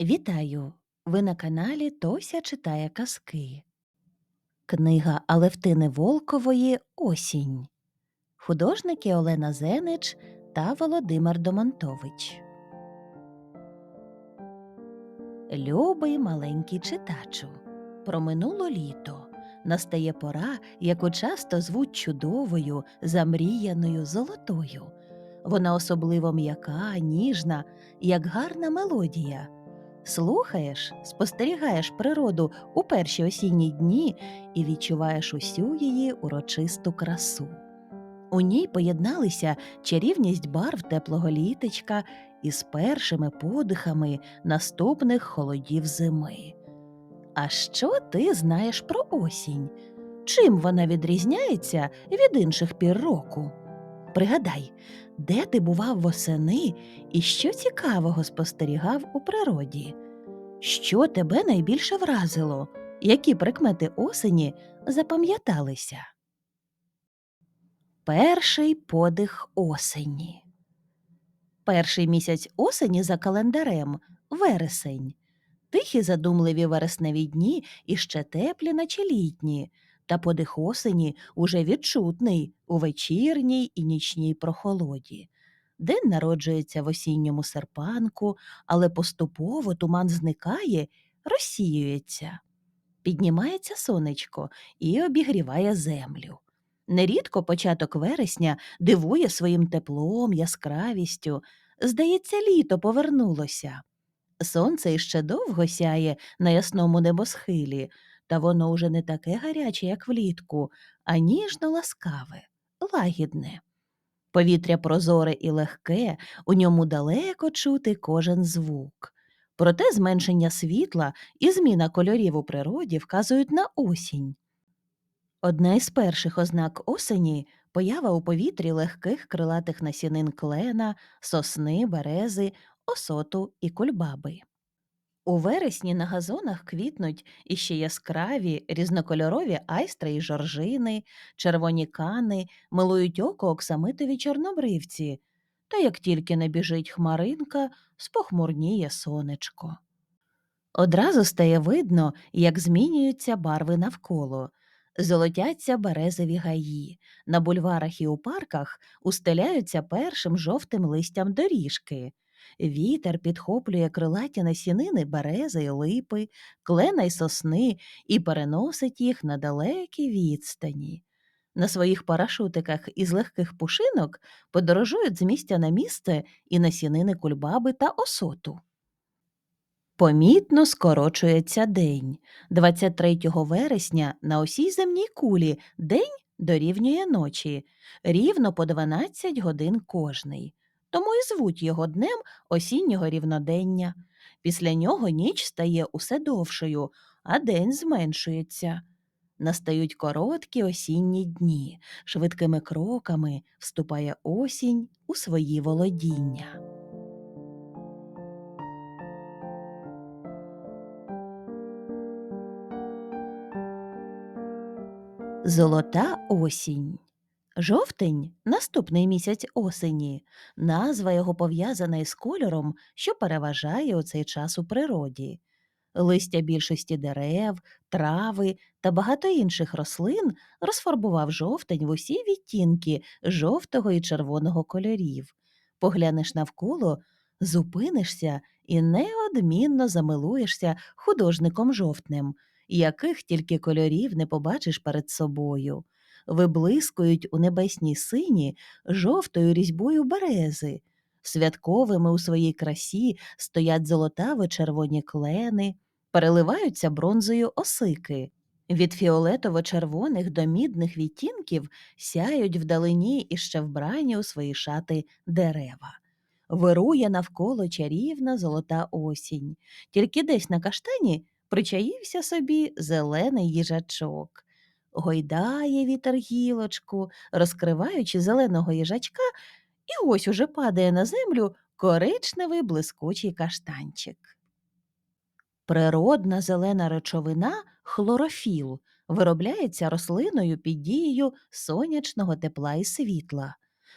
Вітаю! Ви на каналі Тося читає казки. Книга Алевтини Волкової Осінь. Художники Олена Зенич та Володимир Домонтович. Любий маленький читачу. Проминуло літо. Настає пора, яку часто звуть чудовою, замріяною, золотою. Вона особливо м'яка, ніжна, як гарна мелодія. Слухаєш, спостерігаєш природу у перші осінні дні і відчуваєш усю її урочисту красу. У ній поєдналися чарівність барв теплого літочка із першими подихами наступних холодів зими. А що ти знаєш про осінь? Чим вона відрізняється від інших пір року? Пригадай, де ти бував восени і що цікавого спостерігав у природі? Що тебе найбільше вразило? Які прикмети осені запам'яталися? Перший подих осені. Перший місяць осені за календарем вересень. Тихі задумливі вересневі дні і ще теплі, наче літні, та подих осені уже відчутний у вечірній і нічній прохолоді. День народжується в осінньому серпанку, але поступово туман зникає, розсіюється. Піднімається сонечко і обігріває землю. Нерідко початок вересня дивує своїм теплом, яскравістю. Здається, літо повернулося. Сонце іще довго сяє на ясному небосхилі, та воно уже не таке гаряче, як влітку, а ніжно ласкаве, лагідне. Повітря прозоре і легке, у ньому далеко чути кожен звук. Проте зменшення світла і зміна кольорів у природі вказують на осінь. Одна із перших ознак осені поява у повітрі легких крилатих насінин клена, сосни, берези, осоту і кульбаби. У вересні на газонах квітнуть іще яскраві різнокольорові айстри і жоржини, червоні кани, милують око оксамитові чорнобривці, та як тільки набіжить хмаринка, спохмурніє сонечко. Одразу стає видно, як змінюються барви навколо. Золотяться березові гаї, на бульварах і у парках устеляються першим жовтим листям доріжки. Вітер підхоплює крилаті насінини берези й липи, клена й сосни і переносить їх на далекі відстані. На своїх парашутиках із легких пушинок подорожують з місця на місце і насінини кульбаби та осоту. Помітно скорочується день. 23 вересня на усій земній кулі день дорівнює ночі, рівно по 12 годин кожний. Тому і звуть його днем осіннього рівнодення. Після нього ніч стає усе довшою, а день зменшується. Настають короткі осінні дні, швидкими кроками вступає осінь у свої володіння. Золота осінь. Жовтень наступний місяць осені. Назва його пов'язана із кольором, що переважає у цей час у природі. Листя більшості дерев, трави та багато інших рослин розфарбував жовтень в усі відтінки жовтого і червоного кольорів. Поглянеш навколо, зупинишся і неодмінно замилуєшся художником жовтнем, яких тільки кольорів не побачиш перед собою. Виблискують у небесній сині жовтою різьбою берези. Святковими у своїй красі стоять золотаво червоні клени, переливаються бронзою осики. Від фіолетово-червоних до мідних відтінків сяють вдалині іще вбрані у свої шати дерева. Вирує навколо чарівна золота осінь, тільки десь на каштані причаївся собі зелений їжачок. Гойдає вітер гілочку, розкриваючи зеленого їжачка, і ось уже падає на землю коричневий блискучий каштанчик. Природна зелена речовина хлорофіл виробляється рослиною під дією сонячного тепла і світла.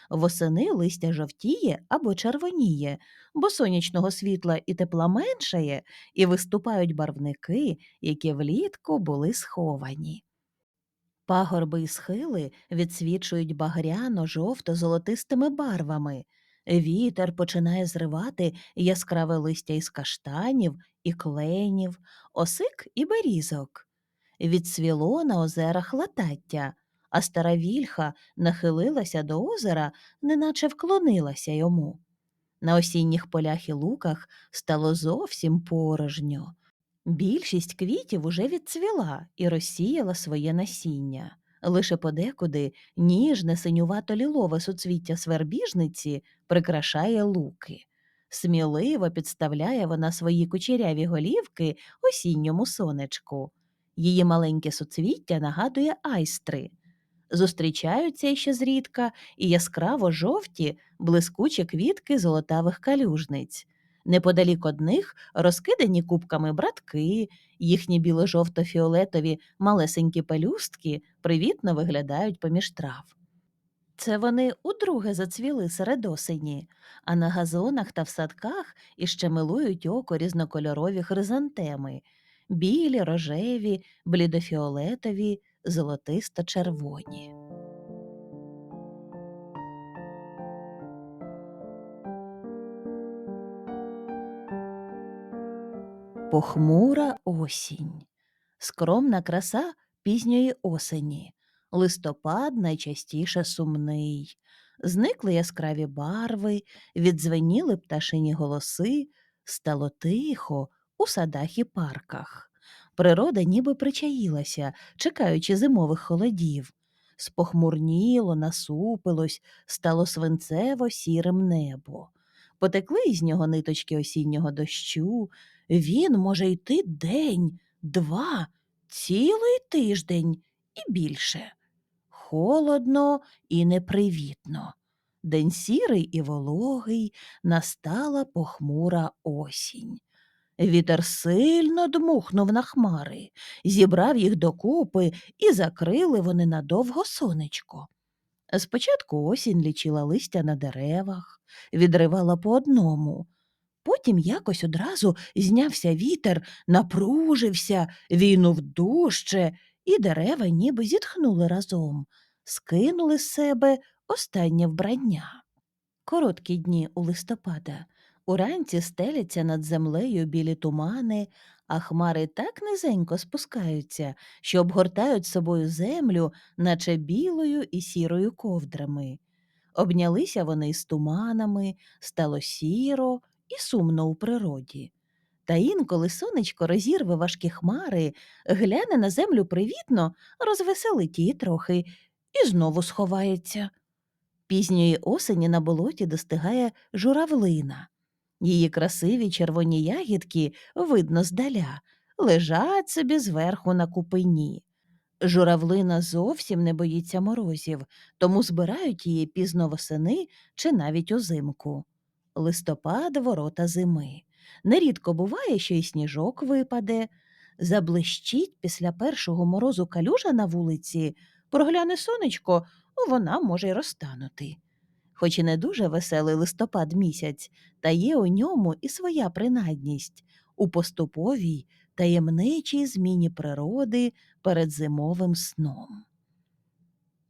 Восени листя жовтіє або червоніє, бо сонячного світла і тепла меншає, і виступають барвники, які влітку були сховані. Пагорби і схили відсвічують багряно-жовто-золотистими барвами. Вітер починає зривати яскраве листя із каштанів і кленів, осик і берізок. Відсвіло на озерах латаття, а стара вільха нахилилася до озера, неначе вклонилася йому. На осінніх полях і луках стало зовсім порожньо. Більшість квітів уже відцвіла і розсіяла своє насіння. Лише подекуди ніжне синювато лілове суцвіття свербіжниці прикрашає луки. Сміливо підставляє вона свої кучеряві голівки осінньому сонечку. Її маленьке суцвіття нагадує айстри. Зустрічаються ще зрідка і яскраво жовті, блискучі квітки золотавих калюжниць. Неподалік одних розкидані кубками братки, їхні біло-жовто-фіолетові малесенькі пелюстки привітно виглядають поміж трав. Це вони удруге зацвіли серед осені, а на газонах та в садках іще милують око різнокольорові хризантеми білі, рожеві, блідофіолетові, золотисто-червоні. Похмура осінь, скромна краса пізньої осені, листопад найчастіше сумний, зникли яскраві барви, віддзвеніли пташині голоси, стало тихо у садах і парках. Природа ніби причаїлася, чекаючи зимових холодів. Спохмурніло, насупилось, стало свинцево сірим небо. Потекли із нього ниточки осіннього дощу, він може йти день, два, цілий тиждень і більше. Холодно і непривітно. День сірий і вологий, настала похмура осінь. Вітер сильно дмухнув на хмари, зібрав їх докупи і закрили вони надовго сонечко. Спочатку осінь лічила листя на деревах, відривала по одному. Потім якось одразу знявся вітер, напружився, війнув дужче, і дерева ніби зітхнули разом, скинули з себе останнє вбрання. Короткі дні у листопада. Уранці стеляться над землею білі тумани, а хмари так низенько спускаються, що обгортають собою землю, наче білою і сірою ковдрами. Обнялися вони з туманами, стало сіро і сумно у природі. Та інколи сонечко розірве важкі хмари, гляне на землю привітно, розвеселить її трохи і знову сховається. Пізньої осені на болоті достигає журавлина. Її красиві червоні ягідки видно здаля, лежать собі зверху на купині. Журавлина зовсім не боїться морозів, тому збирають її пізно восени чи навіть узимку. Листопад ворота зими. Нерідко буває, що й сніжок випаде. Заблищить після першого морозу калюжа на вулиці, прогляне сонечко, вона може й розтанути. Хоч і не дуже веселий листопад місяць, та є у ньому і своя принадність у поступовій таємничій зміні природи перед зимовим сном.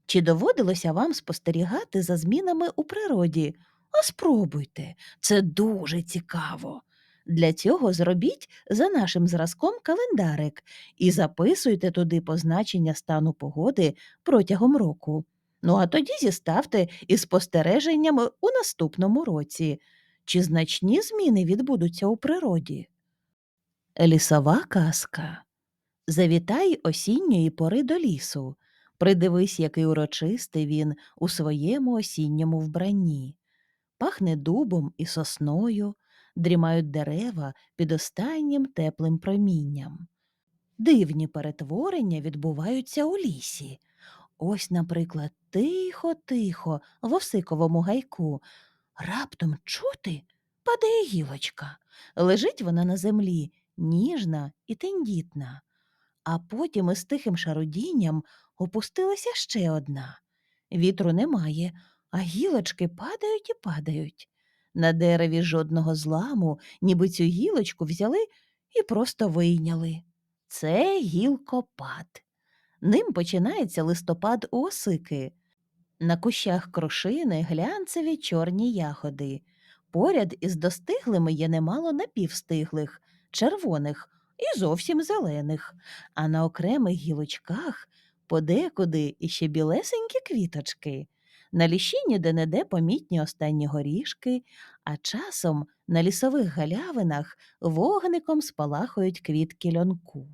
Чи доводилося вам спостерігати за змінами у природі? А спробуйте, це дуже цікаво. Для цього зробіть за нашим зразком календарик і записуйте туди позначення стану погоди протягом року. Ну а тоді зіставте із спостереженнями у наступному році, чи значні зміни відбудуться у природі. Лісова казка. Завітай осінньої пори до лісу. Придивись, який урочистий він у своєму осінньому вбранні. Пахне дубом і сосною, дрімають дерева під останнім теплим промінням. Дивні перетворення відбуваються у лісі. Ось, наприклад, тихо-тихо в осиковому гайку. Раптом чути падає гілочка. Лежить вона на землі, ніжна і тендітна. А потім із тихим шарудінням опустилася ще одна. Вітру немає, а гілочки падають і падають. На дереві жодного зламу, ніби цю гілочку взяли і просто вийняли. Це гілкопад. Ним починається листопад у осики. На кущах крошини глянцеві чорні ягоди. Поряд із достиглими є немало напівстиглих, червоних і зовсім зелених, а на окремих гілочках подекуди іще білесенькі квіточки. На ліщині де-не-де помітні останні горішки, а часом на лісових галявинах вогником спалахують квітки льонку.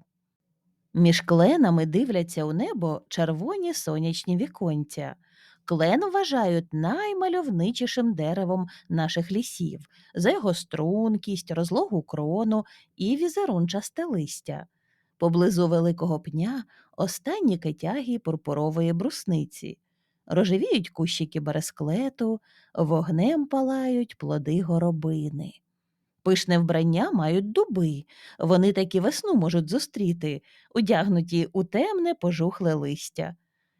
Між кленами дивляться у небо червоні сонячні віконця. Клен вважають наймальовничішим деревом наших лісів за його стрункість, розлогу крону і візерунчасте листя. Поблизу великого пня останні китягі пурпурової брусниці. Рожевіють кущики бересклету, вогнем палають плоди горобини. Пишне вбрання мають дуби, вони таки весну можуть зустріти, одягнуті у темне пожухле листя.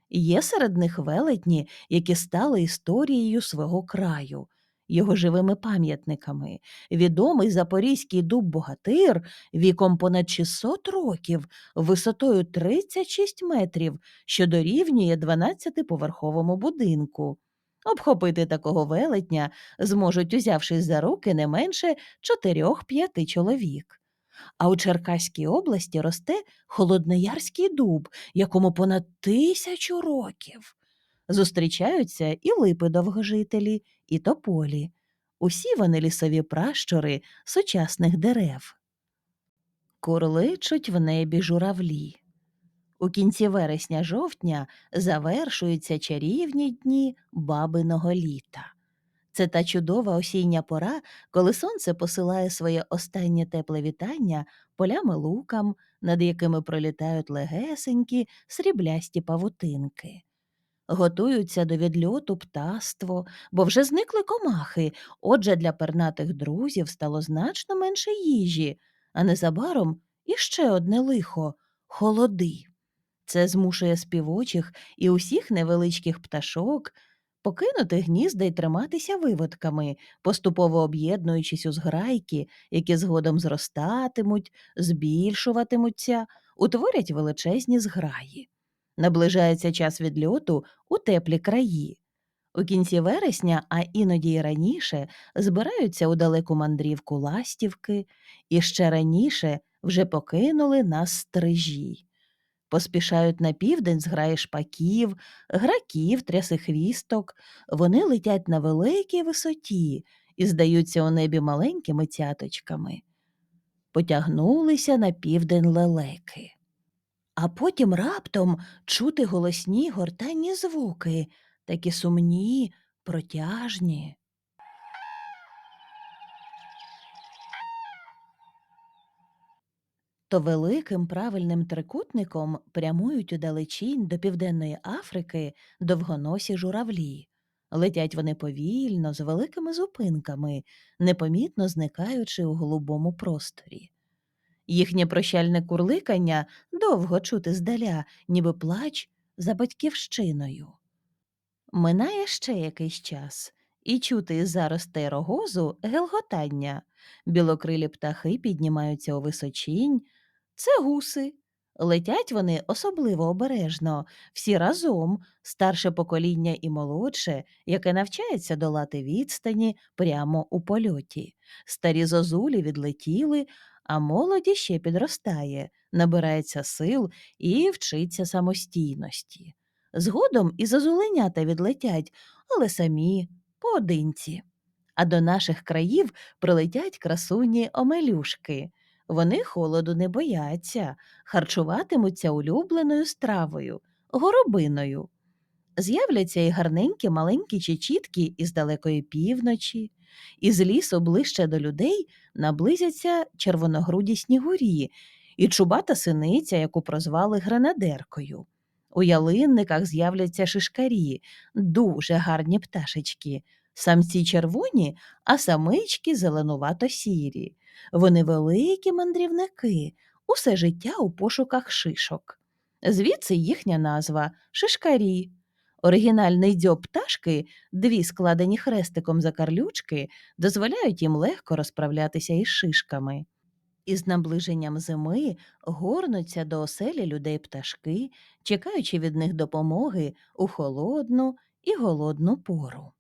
Є серед них велетні, які стали історією свого краю, його живими пам'ятниками. Відомий запорізький дуб Богатир віком понад 600 років, висотою 36 метрів, що дорівнює 12-поверховому будинку. Обхопити такого велетня зможуть, узявшись за руки, не менше 4-5 чоловік. А у Черкаській області росте холодноярський дуб, якому понад тисячу років. Зустрічаються і липи довгожителі, і тополі. Усі вони лісові пращури сучасних дерев. Курличуть в небі журавлі. У кінці вересня-жовтня завершуються чарівні дні бабиного літа. Це та чудова осіння пора, коли сонце посилає своє останнє тепле вітання полям і лукам, над якими пролітають легесенькі сріблясті павутинки. Готуються до відльоту птаство, бо вже зникли комахи, отже для пернатих друзів стало значно менше їжі, а незабаром іще одне лихо холоди. Це змушує співочих і усіх невеличких пташок покинути гнізда й триматися виводками, поступово об'єднуючись у зграйки, які згодом зростатимуть, збільшуватимуться, утворять величезні зграї. Наближається час відльоту у теплі краї. У кінці вересня, а іноді й раніше, збираються у далеку мандрівку ластівки, і ще раніше вже покинули нас стрижі. Поспішають на південь зграї шпаків, граків, трясихвісток. Вони летять на великій висоті і здаються у небі маленькими цяточками. Потягнулися на південь лелеки. А потім раптом чути голосні гортанні звуки, такі сумні, протяжні. То великим правильним трикутником прямують удалечінь до Південної Африки довгоносі журавлі. Летять вони повільно, з великими зупинками, непомітно зникаючи у голубому просторі. Їхнє прощальне курликання довго чути здаля, ніби плач за батьківщиною. Минає ще якийсь час, і чути із заростей рогозу гелготання. Білокрилі птахи піднімаються у височінь. Це гуси. Летять вони особливо обережно, всі разом, старше покоління і молодше, яке навчається долати відстані прямо у польоті. Старі зозулі відлетіли, а молоді ще підростає, набирається сил і вчиться самостійності. Згодом і зозуленята відлетять, але самі поодинці. А до наших країв прилетять красуні омелюшки. Вони холоду не бояться, харчуватимуться улюбленою стравою, горобиною. З'являться і гарненькі маленькі чечітки із далекої півночі, із лісу ближче до людей наблизяться червоногруді снігурі і чубата синиця, яку прозвали гренадеркою. У ялинниках з'являться шишкарі, дуже гарні пташечки, самці червоні, а самички зеленувато сірі. Вони великі мандрівники, усе життя у пошуках шишок. Звідси їхня назва шишкарі. Оригінальний дзьоб пташки, дві складені хрестиком закарлючки, дозволяють їм легко розправлятися із шишками. Із наближенням зими горнуться до оселі людей пташки, чекаючи від них допомоги у холодну і голодну пору.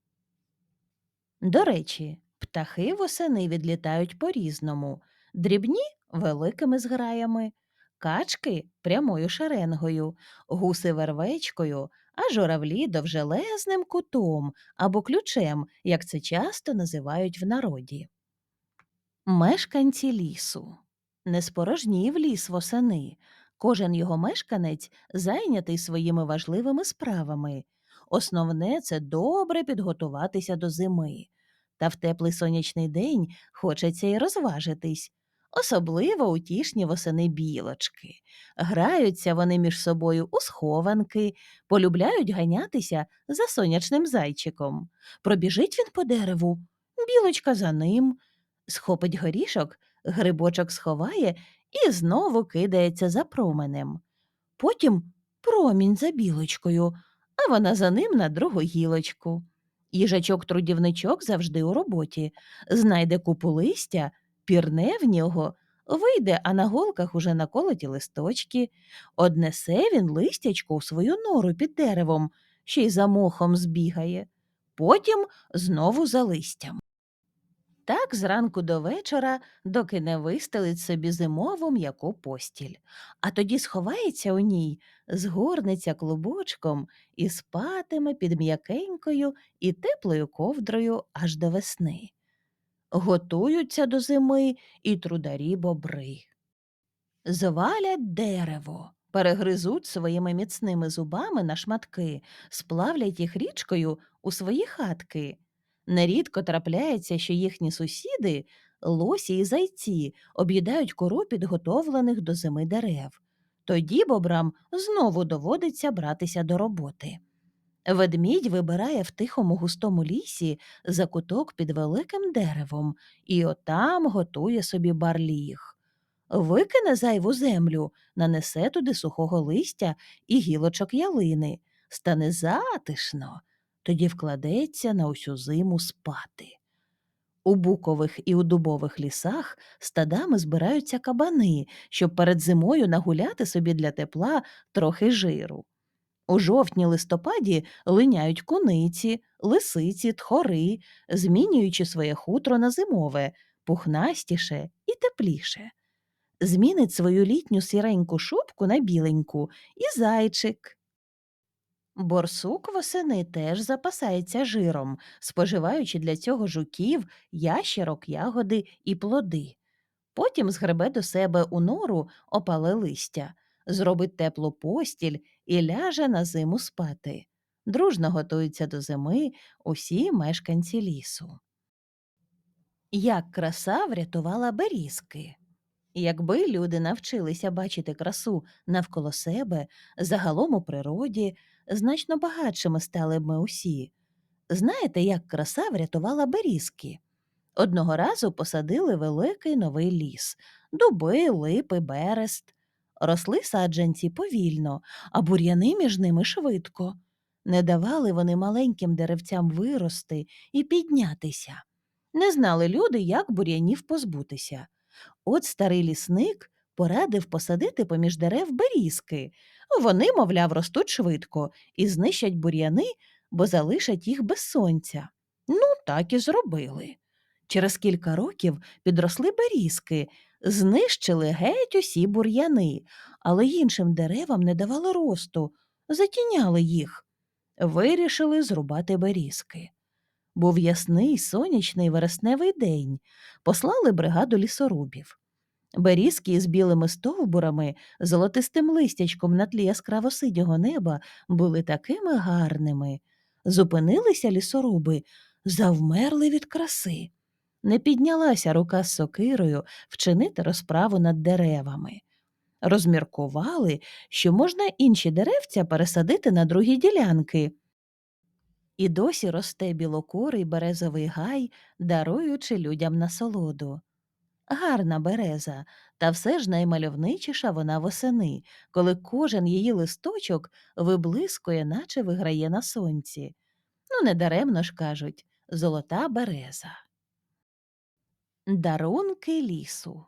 До речі, птахи восени відлітають по-різному, дрібні великими зграями, качки прямою шеренгою, гуси вервечкою, а журавлі довжелезним кутом або ключем, як це часто називають в народі. Мешканці лісу. Не спорожнів ліс восени. Кожен його мешканець зайнятий своїми важливими справами. Основне це добре підготуватися до зими. Та в теплий сонячний день хочеться й розважитись. Особливо утішні восени білочки. Граються вони між собою у схованки, полюбляють ганятися за сонячним зайчиком. Пробіжить він по дереву, білочка за ним, схопить горішок, грибочок сховає і знову кидається за променем. Потім промінь за білочкою, а вона за ним на другу гілочку. Їжачок-трудівничок завжди у роботі, знайде купу листя, пірне в нього, вийде, а на голках уже наколоті листочки, однесе він листячко у свою нору під деревом, ще й за мохом збігає, потім знову за листям. Так зранку до вечора, доки не вистелить собі зимову м'яку постіль, а тоді сховається у ній, згорнеться клубочком і спатиме під м'якенькою і теплою ковдрою аж до весни. Готуються до зими і трударі бобри. Звалять дерево, перегризуть своїми міцними зубами на шматки, сплавлять їх річкою у свої хатки. Нерідко трапляється, що їхні сусіди, лосі і зайці, об'їдають кору підготовлених до зими дерев. Тоді бобрам знову доводиться братися до роботи. Ведмідь вибирає в тихому густому лісі закуток під великим деревом і отам готує собі барліг. Викине зайву землю, нанесе туди сухого листя і гілочок ялини, стане затишно, тоді вкладеться на усю зиму спати. У букових і у дубових лісах стадами збираються кабани, щоб перед зимою нагуляти собі для тепла трохи жиру. У жовтні-листопаді линяють куниці, лисиці, тхори, змінюючи своє хутро на зимове, пухнастіше і тепліше. Змінить свою літню сіреньку шубку на біленьку і зайчик. Борсук восени теж запасається жиром, споживаючи для цього жуків, ящерок, ягоди і плоди. Потім згребе до себе у нору опале листя, зробить теплу постіль і ляже на зиму спати. Дружно готуються до зими усі мешканці лісу. Як краса врятувала берізки. Якби люди навчилися бачити красу навколо себе, загалом у природі, значно багатшими стали б ми усі. Знаєте, як краса врятувала берізки? Одного разу посадили великий новий ліс дуби, липи, берест. Росли саджанці повільно, а бур'яни між ними швидко. Не давали вони маленьким деревцям вирости і піднятися. Не знали люди, як бур'янів позбутися. От старий лісник порадив посадити поміж дерев берізки. Вони, мовляв, ростуть швидко і знищать бур'яни, бо залишать їх без сонця. Ну, так і зробили. Через кілька років підросли берізки, знищили геть усі бур'яни, але іншим деревам не давали росту, затіняли їх. Вирішили зрубати берізки. Був ясний сонячний вересневий день. Послали бригаду лісорубів. Берізки з білими стовбурами, золотистим листячком на тлі яскраво синього неба були такими гарними. Зупинилися лісоруби, завмерли від краси. Не піднялася рука з сокирою вчинити розправу над деревами. Розміркували, що можна інші деревця пересадити на другі ділянки. І досі росте білокурий березовий гай, даруючи людям насолоду. гарна береза, та все ж наймальовничіша вона восени, коли кожен її листочок виблискує, наче виграє на сонці. Ну, недаремно ж кажуть золота береза. Дарунки лісу.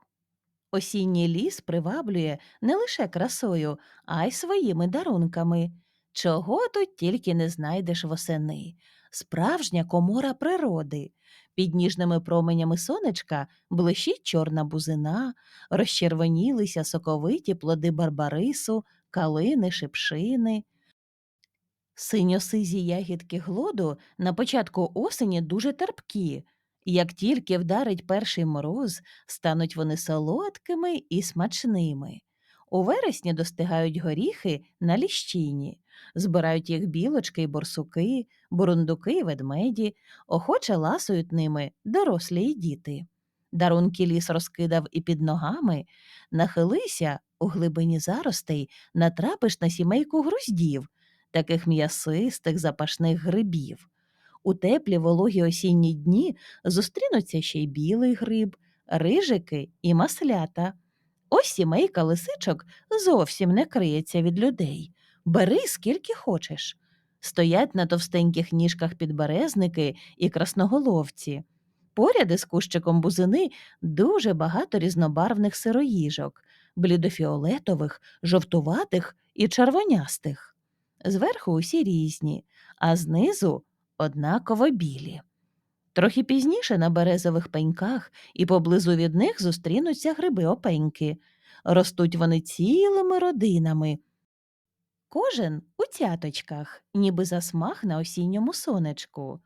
Осінній ліс приваблює не лише красою, а й своїми дарунками. Чого тут тільки не знайдеш восени. Справжня комора природи. Під ніжними променями сонечка блищить чорна бузина, розчервонілися соковиті плоди барбарису, калини, шипшини. Синьо-сизі ягідки глоду на початку осені дуже терпкі. Як тільки вдарить перший мороз, стануть вони солодкими і смачними. У вересні достигають горіхи на ліщині, збирають їх білочки й борсуки, бурундуки й ведмеді, охоче ласують ними дорослі й діти. Дарунки ліс розкидав і під ногами, нахилися у глибині заростей, натрапиш на сімейку груздів, таких м'ясистих запашних грибів. У теплі вологі осінні дні зустрінуться ще й білий гриб, рижики і маслята. Ось сімейка лисичок зовсім не криється від людей. Бери скільки хочеш. Стоять на товстеньких ніжках підберезники і красноголовці. Поряд із кущиком бузини дуже багато різнобарвних сироїжок, блідофіолетових, жовтуватих і червонястих. Зверху усі різні, а знизу однаково білі. Трохи пізніше на березових пеньках і поблизу від них зустрінуться гриби опеньки. Ростуть вони цілими родинами. Кожен у цяточках, ніби засмах на осінньому сонечку.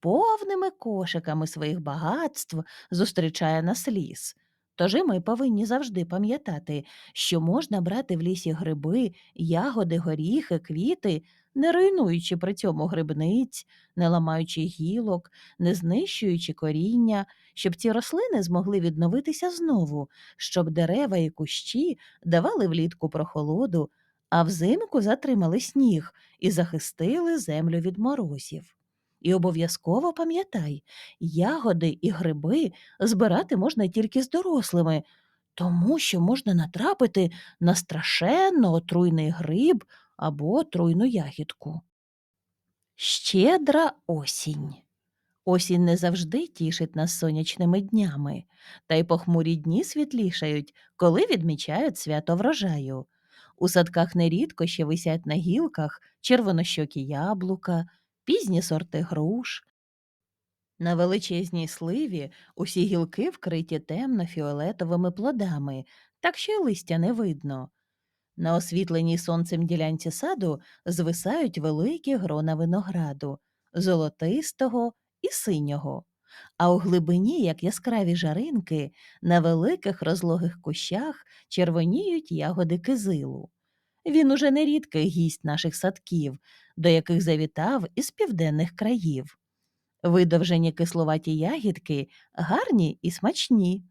Повними кошиками своїх багатств зустрічає нас ліс. Тож і ми повинні завжди пам'ятати, що можна брати в лісі гриби, ягоди, горіхи, квіти, не руйнуючи при цьому грибниць, не ламаючи гілок, не знищуючи коріння, щоб ці рослини змогли відновитися знову, щоб дерева і кущі давали влітку прохолоду, а взимку затримали сніг і захистили землю від морозів. І обов'язково пам'ятай, ягоди і гриби збирати можна тільки з дорослими, тому що можна натрапити на страшенно отруйний гриб або отруйну ягідку. Щедра осінь. Осінь не завжди тішить нас сонячними днями, та й похмурі дні світлішають, коли відмічають свято врожаю. У садках нерідко ще висять на гілках червонощокі яблука, пізні сорти груш. На величезній сливі усі гілки вкриті темно-фіолетовими плодами, так що й листя не видно. На освітленій сонцем ділянці саду звисають великі грона винограду, золотистого і синього. А у глибині, як яскраві жаринки, на великих розлогих кущах червоніють ягоди кизилу. Він уже нерідкий гість наших садків, до яких завітав із південних країв. Видовжені кисловаті ягідки гарні і смачні.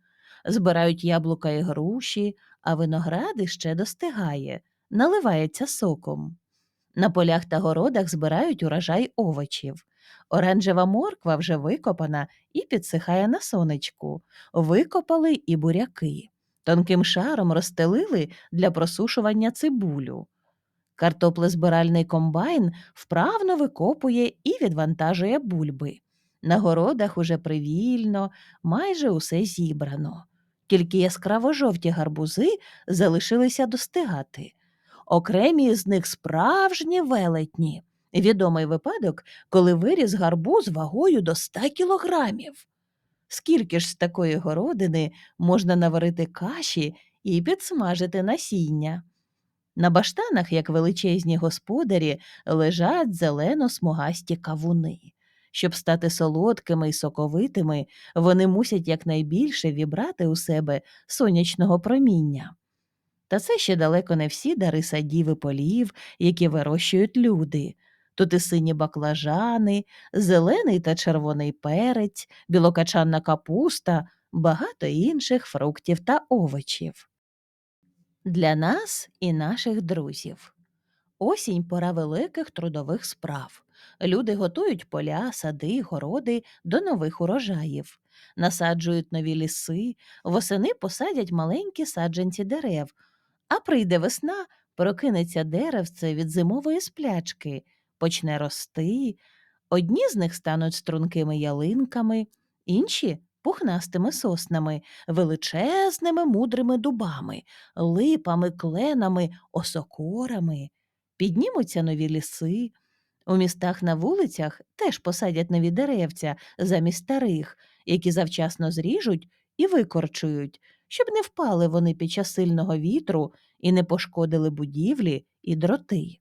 Збирають яблука і груші, а виногради ще достигає, наливається соком. На полях та городах збирають урожай овочів. Оранжева морква вже викопана і підсихає на сонечку. Викопали і буряки. Тонким шаром розстелили для просушування цибулю. Картоплезбиральний комбайн вправно викопує і відвантажує бульби. На городах уже привільно, майже усе зібрано. Тільки яскраво жовті гарбузи залишилися достигати. Окремі з них справжні велетні. Відомий випадок, коли виріс гарбуз вагою до 100 кілограмів. Скільки ж з такої городини можна наварити каші і підсмажити насіння? На баштанах, як величезні господарі, лежать зелено смугасті кавуни. Щоб стати солодкими і соковитими, вони мусять якнайбільше вібрати у себе сонячного проміння. Та це ще далеко не всі дари садів і полів, які вирощують люди. Тут і сині баклажани, зелений та червоний перець, білокачанна капуста, багато інших фруктів та овочів. Для нас і наших друзів. Осінь пора великих трудових справ. Люди готують поля, сади, городи до нових урожаїв, насаджують нові ліси, восени посадять маленькі саджанці дерев, а прийде весна, прокинеться деревце від зимової сплячки, почне рости. Одні з них стануть стрункими ялинками, інші пухнастими соснами, величезними мудрими дубами, липами, кленами, осокорами. Піднімуться нові ліси. У містах на вулицях теж посадять нові деревця замість старих, які завчасно зріжуть і викорчують, щоб не впали вони під час сильного вітру і не пошкодили будівлі і дроти.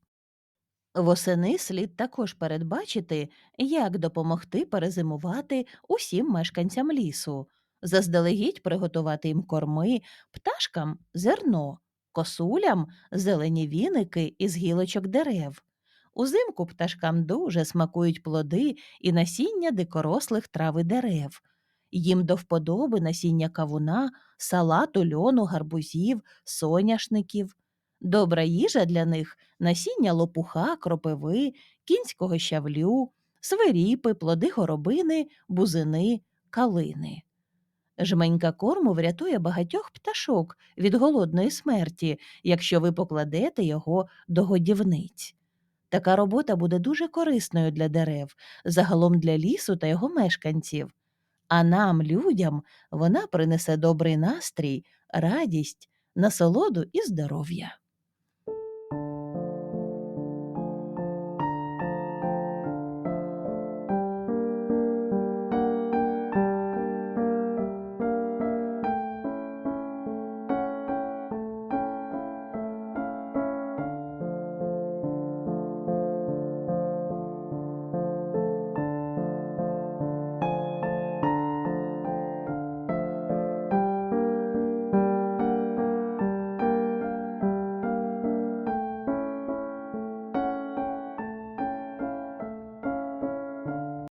Восени слід також передбачити, як допомогти перезимувати усім мешканцям лісу, заздалегідь приготувати їм корми, пташкам зерно, косулям зелені віники із гілочок дерев. Узимку пташкам дуже смакують плоди і насіння дикорослих трав і дерев. Їм до вподоби насіння кавуна, салату, льону, гарбузів, соняшників. Добра їжа для них насіння лопуха, кропиви, кінського щавлю, свиріпи, плоди горобини, бузини, калини. Жменька корму врятує багатьох пташок від голодної смерті, якщо ви покладете його до годівниць. Така робота буде дуже корисною для дерев, загалом для лісу та його мешканців. А нам, людям, вона принесе добрий настрій, радість, насолоду і здоров'я.